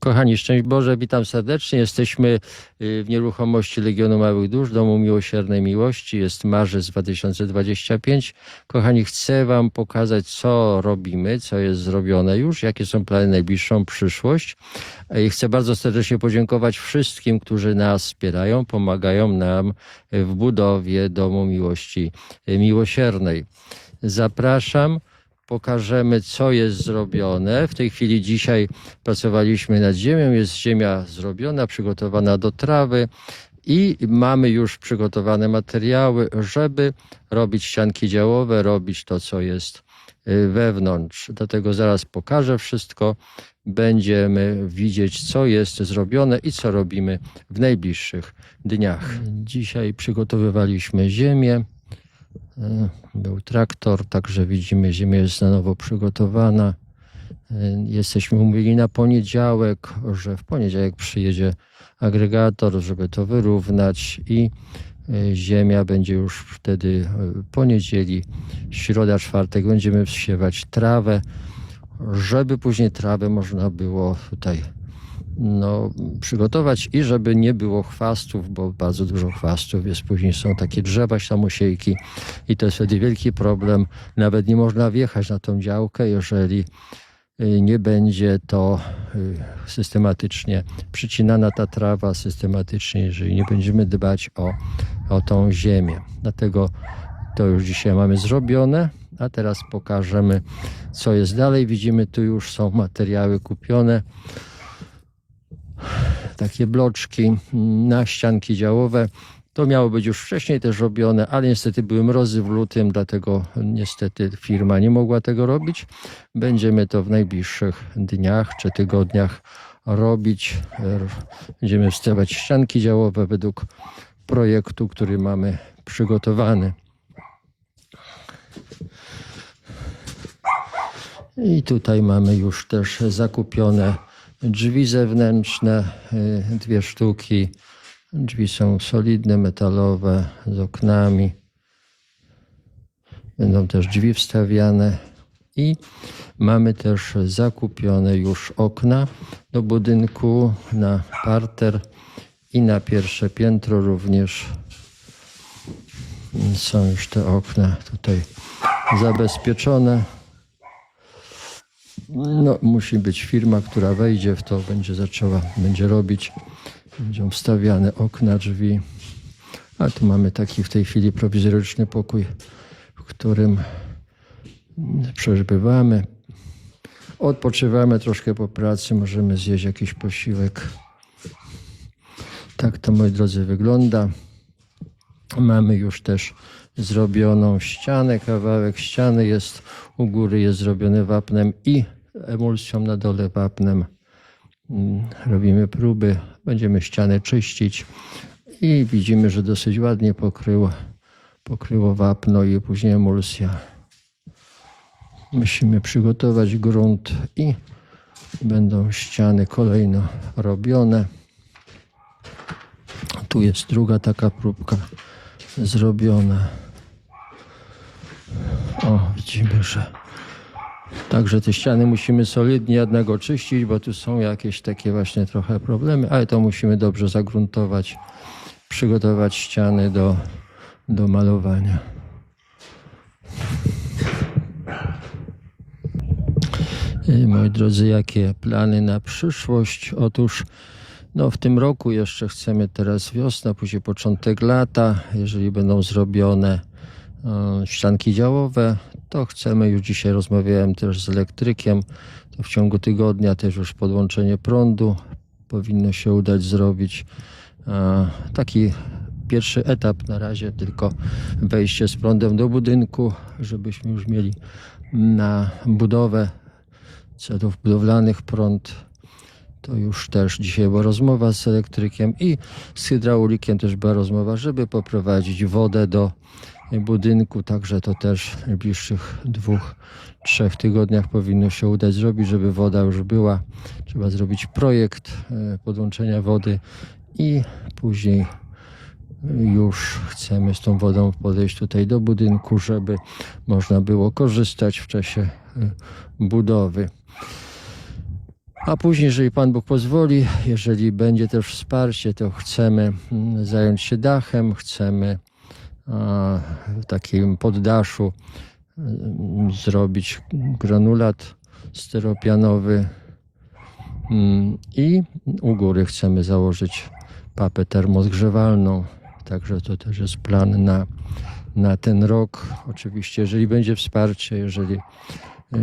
Kochani, szczęść Boże, witam serdecznie. Jesteśmy y, w nieruchomości Legionu Małych Dusz, Domu Miłosiernej Miłości. Jest marzec 2025. Kochani, chcę Wam pokazać, co robimy, co jest zrobione już, jakie są plany na najbliższą przyszłość. I chcę bardzo serdecznie podziękować wszystkim, którzy nas wspierają, pomagają nam w budowie Domu Miłości y, Miłosiernej. Zapraszam pokażemy, co jest zrobione. W tej chwili dzisiaj pracowaliśmy nad ziemią. Jest ziemia zrobiona, przygotowana do trawy i mamy już przygotowane materiały, żeby robić ścianki działowe, robić to, co jest y, wewnątrz. Dlatego zaraz pokażę wszystko. Będziemy widzieć, co jest zrobione i co robimy w najbliższych dniach. Dzisiaj przygotowywaliśmy ziemię. E, Był traktor, także widzimy, ziemia jest na nowo przygotowana. E, Jesteśmy umówieni na poniedziałek, że w poniedziałek przyjedzie agregator, żeby to wyrównać i e, ziemia będzie już wtedy poniedzieli, środa, czwartek będziemy wsiewać trawę, żeby później trawę można było tutaj no, przygotować i żeby nie było chwastów, bo bardzo dużo chwastów jest. Później są takie drzewa samosiejki i to jest wtedy wielki problem. Nawet nie można wjechać na tą działkę, jeżeli y, nie będzie to y, systematycznie przycinana ta trawa, systematycznie, jeżeli nie będziemy dbać o, o tą ziemię. Dlatego to już dzisiaj mamy zrobione, a teraz pokażemy, co jest dalej. Widzimy, tu już są materiały kupione takie bloczki na ścianki działowe. To miało być już wcześniej też robione, ale niestety były mrozy w lutym, dlatego niestety firma nie mogła tego robić. Będziemy to w najbliższych dniach czy tygodniach robić. Będziemy wstawiać ścianki działowe według projektu, który mamy przygotowany. I tutaj mamy już też zakupione drzwi zewnętrzne, y, dwie sztuki. Drzwi są solidne, metalowe, z oknami. Będą też drzwi wstawiane. I mamy też zakupione już okna do budynku na parter i na pierwsze piętro również są już te okna tutaj zabezpieczone. No, musi być firma, która wejdzie w to, będzie zaczęła, będzie robić. Będą wstawiane okna, drzwi. A tu mamy taki w tej chwili prowizoryczny pokój, w którym przebywamy. Odpoczywamy troszkę po pracy, możemy zjeść jakiś posiłek. Tak to, moi drodzy, wygląda. Mamy już też zrobioną ścianę, kawałek ściany jest u góry, jest zrobiony wapnem i emulsją na dole wapnem. Mm, Robimy próby, będziemy ścianę czyścić i widzimy, że dosyć ładnie pokryło, pokryło wapno i później emulsja. Musimy przygotować grunt i będą ściany kolejno robione. Tu jest druga taka próbka zrobiona. O, widzimy, że także te ściany musimy solidnie jednak oczyścić, bo tu są jakieś takie właśnie trochę problemy, ale to musimy dobrze zagruntować, przygotować ściany do, do malowania. I, Moi drodzy, jakie plany na przyszłość? Otóż no, w tym roku jeszcze chcemy teraz wiosna, później początek lata. Jeżeli będą zrobione e, ścianki działowe, to chcemy, już dzisiaj rozmawiałem też z elektrykiem, to w ciągu tygodnia też już podłączenie prądu powinno się udać zrobić. E, Taki pierwszy etap na razie tylko wejście z prądem do budynku, żebyśmy już mieli na budowę celów budowlanych prąd. To już też dzisiaj była rozmowa z elektrykiem i z hydraulikiem też była rozmowa, żeby poprowadzić wodę do budynku. Także to też w najbliższych dwóch, trzech tygodniach powinno się udać zrobić, żeby woda już była. Trzeba zrobić projekt e, podłączenia wody i później już chcemy z tą wodą podejść tutaj do budynku, żeby można było korzystać w czasie e, budowy. A później, jeżeli Pan Bóg pozwoli, jeżeli będzie też wsparcie, to chcemy mm, zająć się dachem, chcemy w takim poddaszu mm, zrobić granulat styropianowy mm, i u góry chcemy założyć papę termozgrzewalną. Także to też jest plan na, na ten rok. Oczywiście, jeżeli będzie wsparcie, jeżeli y,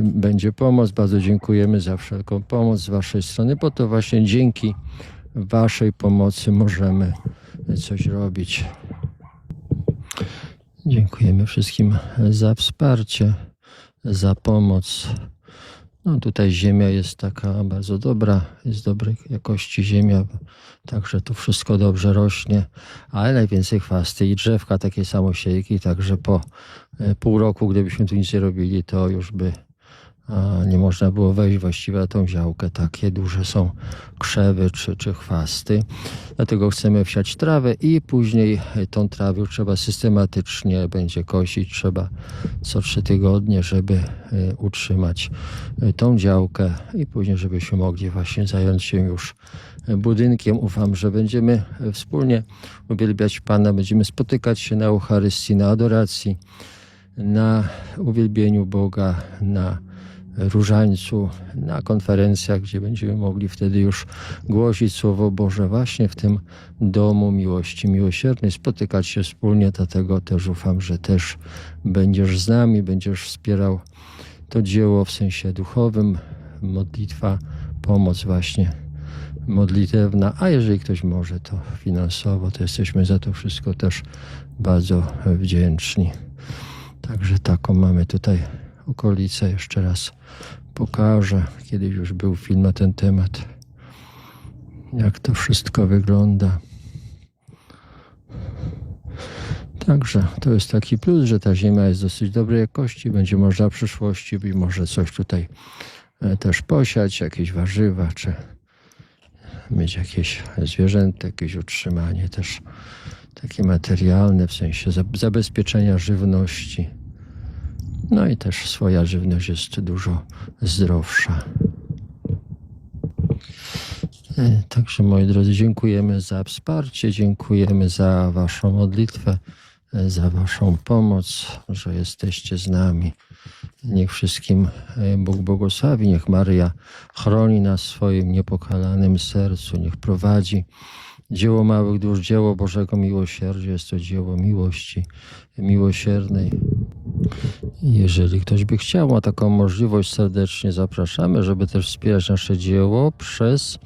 będzie pomoc, bardzo dziękujemy za wszelką pomoc z Waszej strony, bo to właśnie dzięki Waszej pomocy możemy coś robić. Dziękujemy wszystkim za wsparcie, za pomoc. No tutaj ziemia jest taka bardzo dobra, jest dobrej jakości ziemia, także tu wszystko dobrze rośnie, ale najwięcej chwasty i drzewka takie samosiejki, także po e, pół roku, gdybyśmy tu nic nie robili, to już by nie można było wejść właściwie na tą działkę. Takie duże są krzewy czy, czy chwasty. Dlatego chcemy wsiać trawę i później tą trawę trzeba systematycznie będzie kosić. Trzeba co trzy tygodnie, żeby e, utrzymać e, tą działkę i później, żebyśmy mogli właśnie zająć się już e, budynkiem. Ufam, że będziemy wspólnie uwielbiać Pana, będziemy spotykać się na Eucharystii, na adoracji, na uwielbieniu Boga, na różańcu, na konferencjach, gdzie będziemy mogli wtedy już głosić Słowo Boże właśnie w tym domu miłości. Miłosiernej, spotykać się wspólnie, dlatego też ufam, że też będziesz z nami, będziesz wspierał to dzieło w sensie duchowym, modlitwa, pomoc właśnie modlitewna, a jeżeli ktoś może, to finansowo, to jesteśmy za to wszystko też bardzo wdzięczni. Także taką mamy tutaj okolicę. Jeszcze raz pokażę. Kiedyś już był film na ten temat. Jak to wszystko wygląda. Także to jest taki plus, że ta ziemia jest dosyć dobrej jakości. Będzie można w przyszłości być może coś tutaj e, też posiać, jakieś warzywa, czy mieć jakieś zwierzęta, jakieś utrzymanie też takie materialne, w sensie za- zabezpieczenia żywności. No i też swoja żywność jest dużo zdrowsza. E, Także moi drodzy, dziękujemy za wsparcie, dziękujemy za Waszą modlitwę, e, za Waszą pomoc, że jesteście z nami. Niech wszystkim e, Bóg błogosławi, niech Maryja chroni nas w swoim niepokalanym sercu, niech prowadzi dzieło małych dusz, dzieło Bożego Miłosierdzia. Jest to dzieło miłości miłosiernej. Jeżeli ktoś by chciał, ma taką możliwość, serdecznie zapraszamy, żeby też wspierać nasze dzieło przez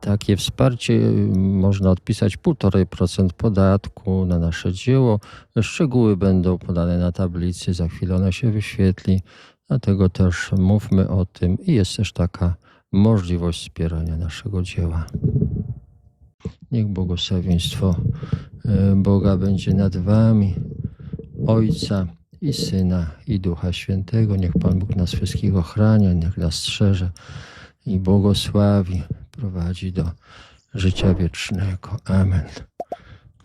takie wsparcie. y, Można odpisać 1,5% podatku na nasze dzieło. Szczegóły będą podane na tablicy, za chwilę ona się wyświetli. Dlatego też mówmy o tym i jest też taka możliwość wspierania naszego dzieła. Niech błogosławieństwo y, Boga będzie nad wami. Ojca i Syna i Ducha Świętego. Niech Pan Bóg nas wszystkich ochrania, niech nas strzeże i błogosławi, prowadzi do życia wiecznego. Amen.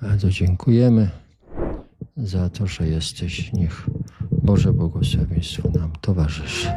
Bardzo dziękujemy za to, że jesteś. Niech Boże błogosławieństwo nam towarzyszy.